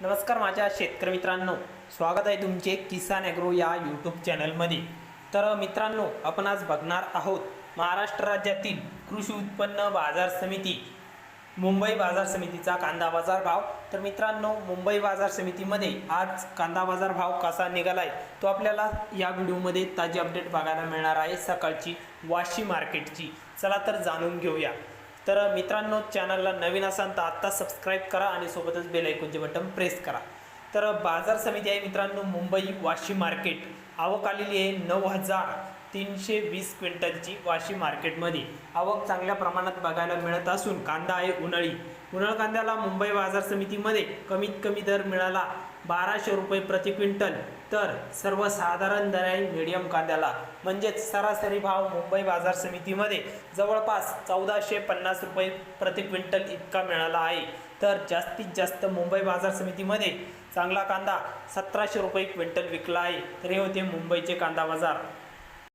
नमस्कार माझ्या शेतकरी मित्रांनो. स्वागत आहे तुमचे किसान ॲग्रो या यूट्यूब चॅनलमध्ये. तर मित्रांनो आपण आज बघणार आहोत महाराष्ट्र राज्यातील कृषी उत्पन्न बाजार समिती मुंबई बाजार समितीचा कांदा बाजार भाव. तर मित्रांनो मुंबई बाजार समितीमध्ये आज कांदा बाजार भाव कसा निघाला आहे तो आपल्याला या व्हिडिओमध्ये ताजी अपडेट बघायला मिळणार आहे. सकाळची वाशी मार्केटची. चला तर जाणून घेऊया. तर मित्रांनो चॅनलला नवीन असाल तर आत्ता सबस्क्राईब करा आणि सोबतच बेल ऐकूनचे बटन प्रेस करा. तर बाजार समिती आहे मित्रांनो मुंबई वाशी मार्केट आवक आलेली आहे नऊ हजार तीनशे वीस क्विंटलची वाशी मार्केटमध्ये. आवक चांगल्या प्रमाणात बघायला मिळत असून कांदा आहे उन्हाळी. उन्हाळ कांद्याला मुंबई बाजार समितीमध्ये कमीत कमी दर मिळाला बाराशे रुपये प्रति क्विंटल. तर सर्वसाधारण दर आहे मिडियम कांद्याला म्हणजेच सरासरी भाव मुंबई बाजार समितीमध्ये जवळपास चौदाशे पन्नास रुपये प्रति क्विंटल इतका मिळाला आहे. तर जास्तीत जास्त मुंबई बाजार समितीमध्ये चांगला कांदा सतराशे रुपये क्विंटल विकला आहे. तर हे होते मुंबईचे कांदा बाजार.